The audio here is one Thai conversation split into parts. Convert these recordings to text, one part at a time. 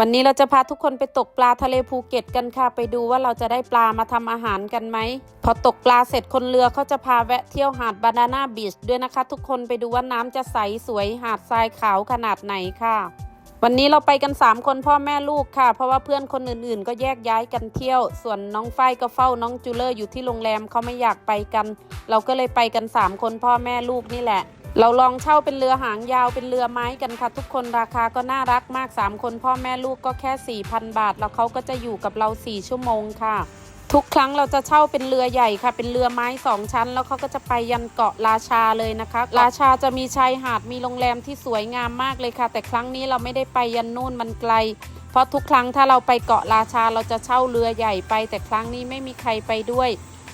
วันนี้เราจะพาทุกคนไปตกปลาทะเลภูเก็ตกันค่ะ ไปดูว่าเราจะได้ปลามาทำอาหารกันไหม พอตกปลาเสร็จคนเรือเขาจะพาแวะเที่ยวหาดบานาน่าบีชด้วยนะคะ ทุกคนไปดูว่าน้ำจะใสสวยหาดทรายขาวขนาดไหนค่ะ วันนี้เราไปกัน 3 คนพ่อแม่ลูกค่ะ เพราะว่าเพื่อนคนอื่นๆ ก็แยกย้ายกันเที่ยว ส่วนน้องฝ้ายก็เฝ้าน้องจูเลอร์อยู่ที่โรงแรมเขาไม่อยากไปกัน เราก็เลยไปกัน 3 คนพ่อแม่ลูกนี่แหละ เราลองเช่าเป็นเรือหางยาวเป็นเรือไม้กันค่ะทุกคนราคาก็น่ารักมาก 3 คนพ่อแม่ลูกก็แค่ 4,000 บาท แล้วเขาก็จะอยู่กับเรา 4 ชั่วโมงค่ะ ทุกครั้งเราจะเช่าเป็นเรือใหญ่ค่ะ เป็นเรือไม้สองชั้น แล้วเขาก็จะไปยันเกาะราชาเลยนะคะ ราชาจะมีชายหาดมีโรงแรมที่สวยงามมากเลยค่ะ แต่ครั้งนี้เราไม่ได้ไปยันนู่นมันไกล เพราะทุกครั้งถ้าเราไปเกาะราชาเราจะเช่าเรือใหญ่ไป แต่ครั้งนี้ไม่มีใครไปด้วย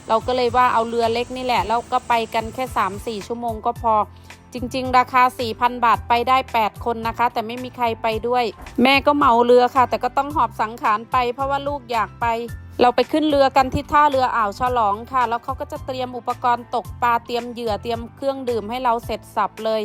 เราก็เลยว่าเอาเรือเล็กนี่แหละแล้วก็ไปกันแค่ 3-4 ชั่วโมงก็พอจริง ๆ ราคา 4,000 บาทไปได้ 8 คนนะคะ แต่ไม่มีใครไปด้วย แม่ก็เหมาเรือค่ะ แต่ก็ต้องหอบสังขารไป เพราะว่าลูกอยากไป เราไปขึ้นเรือกันที่ท่าเรืออ่าวฉลองค่ะ แล้วเขาก็จะเตรียมอุปกรณ์ตกปลาเตรียมเหยื่อเตรียมเครื่องดื่มให้เราเสร็จสับเลย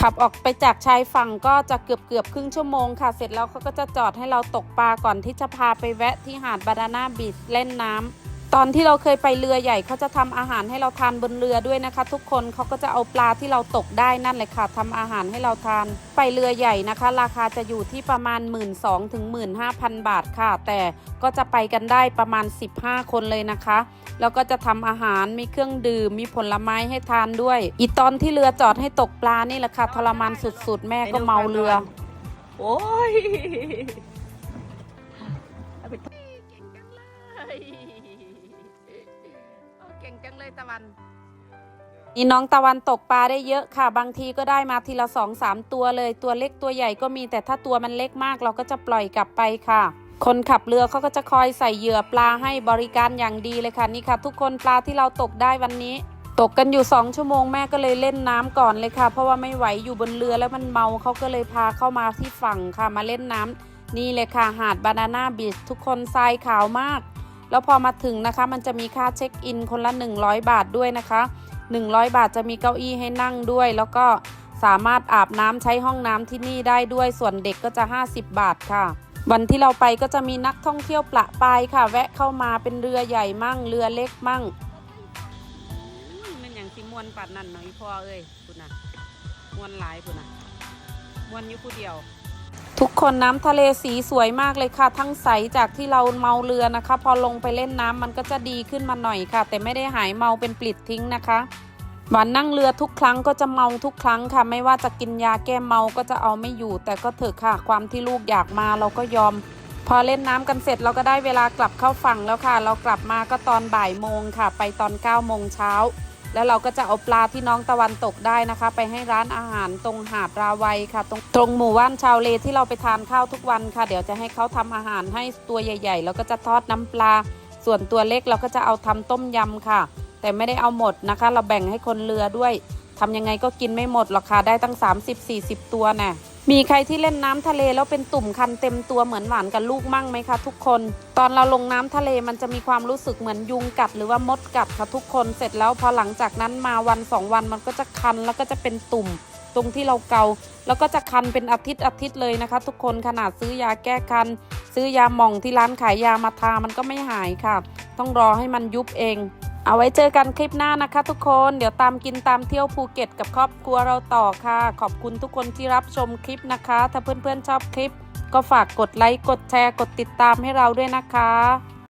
ขับออกไปจากชายฝั่งก็จะเกือบเกือบครึ่งชั่วโมงค่ะ เสร็จแล้วเขาก็จะจอดให้เราตกปลาก่อนที่จะพาไปแวะที่หาดบานาน่าบีชเล่นน้ำ ตอนที่เราเคยไปเรือใหญ่เขาจะทำอาหารให้เราทานบนเรือด้วยนะคะ ทุกคนเขาก็จะเอาปลาที่เราตกได้นั่นเลยค่ะทำอาหารให้เราทาน ไปเรือใหญ่นะคะ ราคาจะอยู่ที่ประมาณ 1 2ื่นถึงหมื่นห้าพันบาทค่ะ แต่ก็จะไปกันได้ประมาณ 15 คนเลยนะคะ แล้วก็จะทำอาหารมีเครื่องดื่มมีผลไม้ให้ทานด้วย อีตอนที่เรือจอดให้ตกปลานี่แหละค่ะทรมานสุดๆ แม่ก็เมาเรือ โอ้ย งเลยตะวันนี่น้องตะวันตกปลาได้เยอะค่ะ บางทีก็ได้มาทีละสองสามตัวเลยตัวเล็กตัวใหญ่ก็มีแต่ถ้าตัวมันเล็กมากเราก็จะปล่อยกลับไปค่ะ คนขับเรือเขาก็จะคอยใส่เหยื่อปลาให้บริการอย่างดีเลยค่ะนี่ค่ะ ทุกคนปลาที่เราตกได้วันนี้ ตกกันอยู่สองชั่วโมงแม่ก็เลยเล่นน้ำก่อนเลยค่ะ เพราะว่าไม่ไหวอยู่บนเรือแล้วมันเมาเขาก็เลยพาเข้ามาที่ฝั่งค่ะมาเล่นน้ำนี่เลยค่ะหาดบานาน่าบีชทุกคนทรายขาวมาก แล้วพอมาถึงนะคะ มันจะมีค่าเช็คอินคนละ 100 บาทด้วยนะคะ 100 บาทจะมีเก้าอี้ให้นั่งด้วย แล้วก็สามารถอาบน้ำใช้ห้องน้ำที่นี่ได้ด้วยส่วนเด็กก็จะ 50 บาทค่ะ วันที่เราไปก็จะมีนักท่องเที่ยวประปายค่ะ แวะเข้ามาเป็นเรือใหญ่มั่งเรือเล็กมั่งมันอย่างสิมวนปัดนั่นเนาะอีพ่อเอ้ยคุณน่ะมวนหลายคุณน่ะมวนอยู่ผู้เดียว ทุกคนน้ำทะเลสีสวยมากเลยค่ะ ทั้งใสจากที่เราเมาเรือนะคะ พอลงไปเล่นน้ำมันก็จะดีขึ้นมาหน่อยค่ะ แต่ไม่ได้หายเมาเป็นปลิดทิ้งนะคะวานนั่งเรือทุกครั้งก็จะเมาทุกครั้งค่ะ ไม่ว่าจะกินยาแก้เมาก็จะเอาไม่อยู่ แต่ก็เถอะค่ะความที่ลูกอยากมาเราก็ยอม พอเล่นน้ำกันเสร็จเราก็ได้เวลากลับเข้าฝั่งแล้วค่ะ เรากลับมาก็ตอนบ่ายโมงค่ะ ไปตอน9ก้าโมงเช้า แล้วเราก็จะเอาปลาที่น้องตะวันตกได้นะคะ ไปให้ร้านอาหารตรงหาดราวัยค่ะ ตรงตรงหมู่บ้านชาวเลที่เราไปทานข้าวทุกวันค่ะ เดี๋ยวจะให้เขาทำอาหารให้ตัวใหญ่ ๆ แล้วก็จะทอดน้ำปลา ส่วนตัวเล็กเราก็จะเอาทำต้มยำค่ะ แต่ไม่ได้เอาหมดนะคะ เราแบ่งให้คนเรือด้วยทำยังไงก็กินไม่หมดหรอกค่ะได้ตั้ง 30-40 ตัวแน่ มีใครที่เล่นน้ำทะเลแล้วเป็นตุ่มคันเต็มตัวเหมือนหวานกับลูกมั่งไหมคะทุกคน ตอนเราลงน้ำทะเลมันจะมีความรู้สึกเหมือนยุงกัด หรือว่ามดกัดค่ะทุกคนเสร็จแล้วพอหลังจากนั้นมาวันสองวันมันก็จะคันแล้วก็จะเป็นตุ่ม ตรงที่เราเกา แล้วก็จะคันเป็นอาทิตย์อาทิตย์เลยนะคะ ทุกคนขนาดซื้อยาแก้คัน ซื้อยาหม่องที่ร้านขายยามาทามันก็ไม่หายค่ะ ต้องรอให้มันยุบเอง เอาไว้เจอกันคลิปหน้านะคะทุกคน เดี๋ยวตามกินตามเที่ยวภูเก็ตกับครอบครัวเราต่อค่ะ ขอบคุณทุกคนที่รับชมคลิปนะคะ ถ้าเพื่อนๆชอบคลิป ก็ฝากกดไลค์ กดแชร์ กดติดตามให้เราด้วยนะคะ